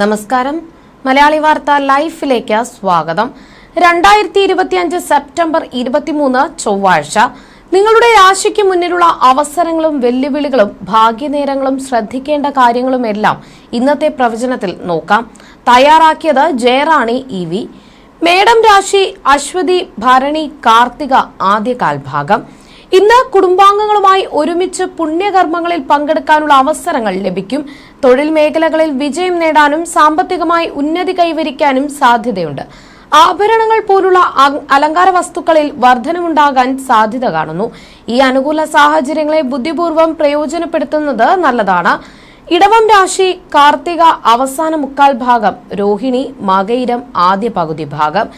നമസ്കാരം. മലയാളി വാർത്ത ലൈഫിലേക്ക് സ്വാഗതം. രണ്ടായിരത്തി ഇരുപത്തിയഞ്ച് സെപ്റ്റംബർ ഇരുപത്തിമൂന്ന് ചൊവ്വാഴ്ച. നിങ്ങളുടെ രാശിക്ക് മുന്നിലുള്ള അവസരങ്ങളും വെല്ലുവിളികളും ഭാഗ്യനേരങ്ങളും ശ്രദ്ധിക്കേണ്ട കാര്യങ്ങളുമെല്ലാം ഇന്നത്തെ പ്രവചനത്തിൽ നോക്കാം. തയ്യാറാക്കിയത് ജയറാണി ഇ വി. മേഡം രാശി അശ്വതി ഭരണി കാർത്തിക ആദ്യ കാൽഭാഗം ഇന്ന് കുടുംബാംഗങ്ങളുമായി ഒരുമിച്ച് പുണ്യകർമ്മങ്ങളിൽ പങ്കെടുക്കാനുള്ള അവസരങ്ങൾ ലഭിക്കും. തൊഴിൽ മേഖലകളിൽ വിജയം നേടാനും സാമ്പത്തികമായി ഉന്നതി കൈവരിക്കാനും സാധ്യതയുണ്ട്. ആഭരണങ്ങൾ പോലുള്ള അലങ്കാര വസ്തുക്കളിൽ വർധനമുണ്ടാകാൻ സാധ്യത കാണുന്നു. ഈ അനുകൂല സാഹചര്യങ്ങളെ ബുദ്ധിപൂർവം പ്രയോജനപ്പെടുത്തുന്നത് നല്ലതാണ്. ഇടവം രാശി കാർത്തിക അവസാന മുക്കാൽ ഭാഗം രോഹിണി മകയിരം ആദ്യ പകുതി ഭാഗം.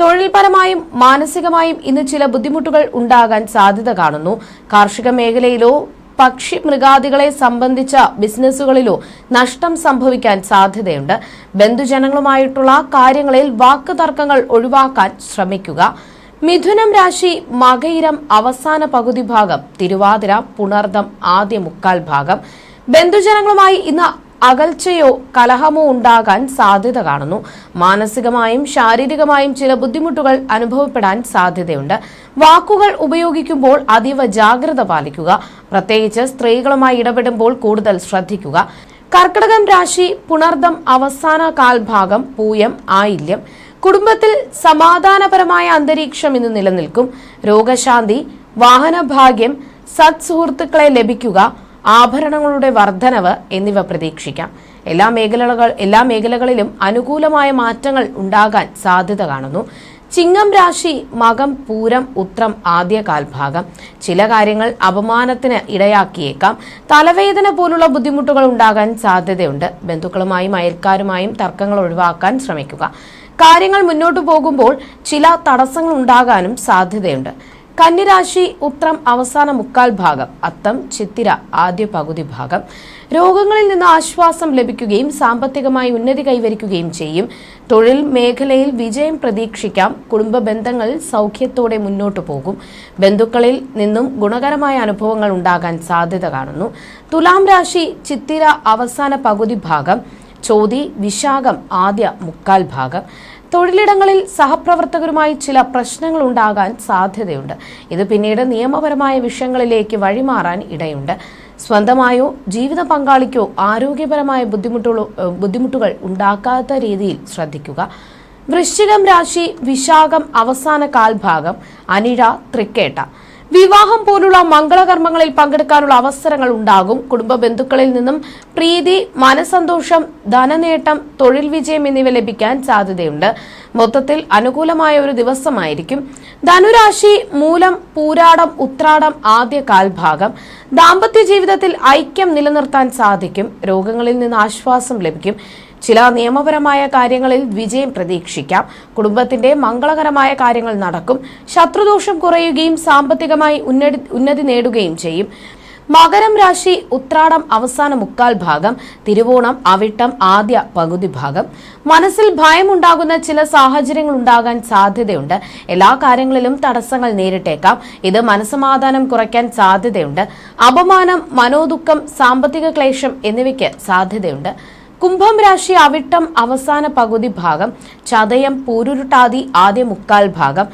തൊഴിൽപരമായും മാനസികമായും ഇന്ന് ചില ബുദ്ധിമുട്ടുകൾ ഉണ്ടാകാൻ സാധ്യത കാണുന്നു. കാർഷിക മേഖലയിലോ പക്ഷി മൃഗാദികളെ സംബന്ധിച്ച ബിസിനസ്സുകളിലോ നഷ്ടം സംഭവിക്കാൻ സാധ്യതയുണ്ട്. ബന്ധുജനങ്ങളുമായിട്ടുള്ള കാര്യങ്ങളിൽ വാക്ക് തർക്കങ്ങൾ ഒഴിവാക്കാൻ ശ്രമിക്കുക. മിഥുനം രാശി മകയിരം അവസാന പകുതി ഭാഗം തിരുവാതിര പുണർദം ആദ്യ മുക്കാൽ ഭാഗം. ബന്ധുജനങ്ങളുമായി ഇന്ന് അകൽച്ചയോ കലഹമോ ഉണ്ടാകാൻ സാധ്യത കാണുന്നു. മാനസികമായും ശാരീരികമായും ചില ബുദ്ധിമുട്ടുകൾ അനുഭവപ്പെടാൻ സാധ്യതയുണ്ട്. വാക്കുകൾ ഉപയോഗിക്കുമ്പോൾ അതീവ ജാഗ്രത പാലിക്കുക. പ്രത്യേകിച്ച് സ്ത്രീകളുമായി ഇടപെടുമ്പോൾ കൂടുതൽ ശ്രദ്ധിക്കുക. കർക്കിടകം രാശി പുണർദം അവസാന കാൽഭാഗം പൂയം ആയില്യം. കുടുംബത്തിൽ സമാധാനപരമായ അന്തരീക്ഷം ഇന്ന് നിലനിൽക്കും. രോഗശാന്തി വാഹനഭാഗ്യം സത്സുഹൃത്തുക്കളെ ലഭിക്കുക. ആഭരണങ്ങളുടെ വർധനവ് എന്നിവ പ്രതീക്ഷിക്കാം. എല്ലാ മേഖലകൾ എല്ലാ മേഖലകളിലും അനുകൂലമായ മാറ്റങ്ങൾ ഉണ്ടാകാൻ സാധ്യത കാണുന്നു. ചിങ്ങം രാശി മകം പൂരം ഉത്രം ആദ്യ കാൽഭാഗം. ചില കാര്യങ്ങൾ അപമാനത്തിന് ഇടയാക്കിയേക്കാം. തലവേദന പോലുള്ള ബുദ്ധിമുട്ടുകൾ ഉണ്ടാകാൻ സാധ്യതയുണ്ട്. ബന്ധുക്കളുമായും അയൽക്കാരുമായും തർക്കങ്ങൾ ഒഴിവാക്കാൻ ശ്രമിക്കുക. കാര്യങ്ങൾ മുന്നോട്ടു പോകുമ്പോൾ ചില തടസ്സങ്ങൾ ഉണ്ടാകാനും സാധ്യതയുണ്ട്. കന്നിരാശി ഉത്രം അവസാന മുക്കാൽ ഭാഗം അത്തം ചിത്തിര ആദ്യ പകുതി ഭാഗം. രോഗങ്ങളിൽ നിന്ന് ആശ്വാസം ലഭിക്കുകയും സാമ്പത്തികമായി ഉന്നതി കൈവരിക്കുകയും ചെയ്യും. തൊഴിൽ മേഖലയിൽ വിജയം പ്രതീക്ഷിക്കാം. കുടുംബ ബന്ധങ്ങൾ സൗഖ്യത്തോടെ മുന്നോട്ടു പോകും. ബന്ധുക്കളിൽ നിന്നും ഗുണകരമായ അനുഭവങ്ങൾ ഉണ്ടാകാൻ സാധ്യത കാണുന്നു. തുലാം രാശി ചിത്തിര അവസാന പകുതി ഭാഗം ചോതി വിശാഖം ആദ്യ മുക്കാൽ ഭാഗം. തൊഴിലിടങ്ങളിൽ സഹപ്രവർത്തകരുമായി ചില പ്രശ്നങ്ങൾ ഉണ്ടാകാൻ സാധ്യതയുണ്ട്. ഇത് പിന്നീട് നിയമപരമായ വിഷയങ്ങളിലേക്ക് വഴിമാറാൻ ഇടയുണ്ട്. സ്വന്തമായോ ജീവിത പങ്കാളിക്കോ ആരോഗ്യപരമായ ബുദ്ധിമുട്ടുകളോ ബുദ്ധിമുട്ടുകൾ ഉണ്ടാക്കാത്ത രീതിയിൽ ശ്രദ്ധിക്കുക. വൃശ്ചികം രാശി വിശാഖം അവസാന കാൽഭാഗം അനിഴ തൃക്കേട്ട. വിവാഹം പോലുള്ള മംഗളകർമ്മങ്ങളിൽ പങ്കെടുക്കാനുള്ള അവസരങ്ങൾ ഉണ്ടാകും. കുടുംബ ബന്ധുക്കളിൽ നിന്നും പ്രീതി മനസന്തോഷം ധനനേട്ടം തൊഴിൽ വിജയം എന്നിവ ലഭിക്കാൻ സാധ്യതയുണ്ട്. മൊത്തത്തിൽ അനുകൂലമായ ഒരു ദിവസമായിരിക്കും. ധനുരാശി മൂലം പൂരാടം ഉത്രാടം ആദ്യ കാൽഭാഗം. ദാമ്പത്യ ജീവിതത്തിൽ ഐക്യം നിലനിർത്താൻ സാധിക്കും. രോഗങ്ങളിൽ നിന്ന് ആശ്വാസം ലഭിക്കും. ചില നിയമപരമായ കാര്യങ്ങളിൽ വിജയം പ്രതീക്ഷിക്കാം. കുടുംബത്തിന്റെ മംഗളകരമായ കാര്യങ്ങൾ നടക്കും. ശത്രുദോഷം കുറയുകയും സാമ്പത്തികമായി ഉന്നതി നേടുകയും ചെയ്യും. മകരം രാശി ഉത്രാടം അവസാന മുക്കാൽ ഭാഗം തിരുവോണം അവിട്ടം ആദ്യ പകുതി ഭാഗം. മനസ്സിൽ ഭയമുണ്ടാകുന്ന ചില സാഹചര്യങ്ങൾ ഉണ്ടാകാൻ സാധ്യതയുണ്ട്. എല്ലാ കാര്യങ്ങളിലും തടസ്സങ്ങൾ നേരിട്ടേക്കാം. ഇത് മനസ്സമാധാനം കുറയ്ക്കാൻ സാധ്യതയുണ്ട്. അപമാനം മനോദുഃഖം സാമ്പത്തിക ക്ലേശം എന്നിവയ്ക്ക് സാധ്യതയുണ്ട്. കുംഭം രാശി അവിട്ടം അവസാന പകുതി ഭാഗം ചതയം പൂരുരുട്ടാതി ആദ്യ മുക്കാൽ ഭാഗം.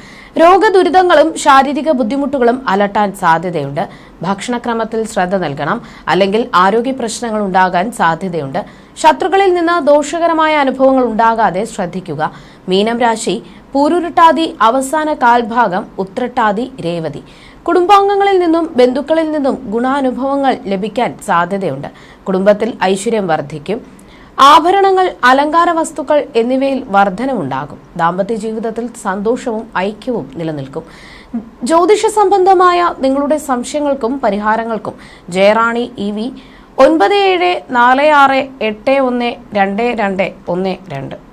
രോഗദുരിതങ്ങളും ശാരീരിക ബുദ്ധിമുട്ടുകളും അലട്ടാൻ സാധ്യതയുണ്ട്. ഭക്ഷണക്രമത്തിൽ ശ്രദ്ധ നൽകണം. അല്ലെങ്കിൽ ആരോഗ്യ പ്രശ്നങ്ങൾ ഉണ്ടാകാൻ സാധ്യതയുണ്ട്. ശത്രുക്കളിൽ നിന്ന് ദോഷകരമായ അനുഭവങ്ങൾ ഉണ്ടാകാതെ ശ്രദ്ധിക്കുക. മീനം രാശി പൂരുരുട്ടാതി അവസാന കാൽഭാഗം ഉത്രട്ടാതി രേവതി. കുടുംബാംഗങ്ങളിൽ നിന്നും ബന്ധുക്കളിൽ നിന്നും ഗുണാനുഭവങ്ങൾ ലഭിക്കാൻ സാധ്യതയുണ്ട്. കുടുംബത്തിൽ ഐശ്വര്യം വർദ്ധിക്കും. ആഭരണങ്ങൾ അലങ്കാര വസ്തുക്കൾ എന്നിവയിൽ വർധനവുണ്ടാകും. ദാമ്പത്യ ജീവിതത്തിൽ സന്തോഷവും ഐക്യവും നിലനിൽക്കും. ജ്യോതിഷ സംബന്ധമായ നിങ്ങളുടെ സംശയങ്ങൾക്കും പരിഹാരങ്ങൾക്കും ജയറാണി ഇ വി ഒൻപത് ഏഴ് നാല് ആറ് എട്ട് ഒന്ന് രണ്ട് രണ്ട് ഒന്ന് രണ്ട്.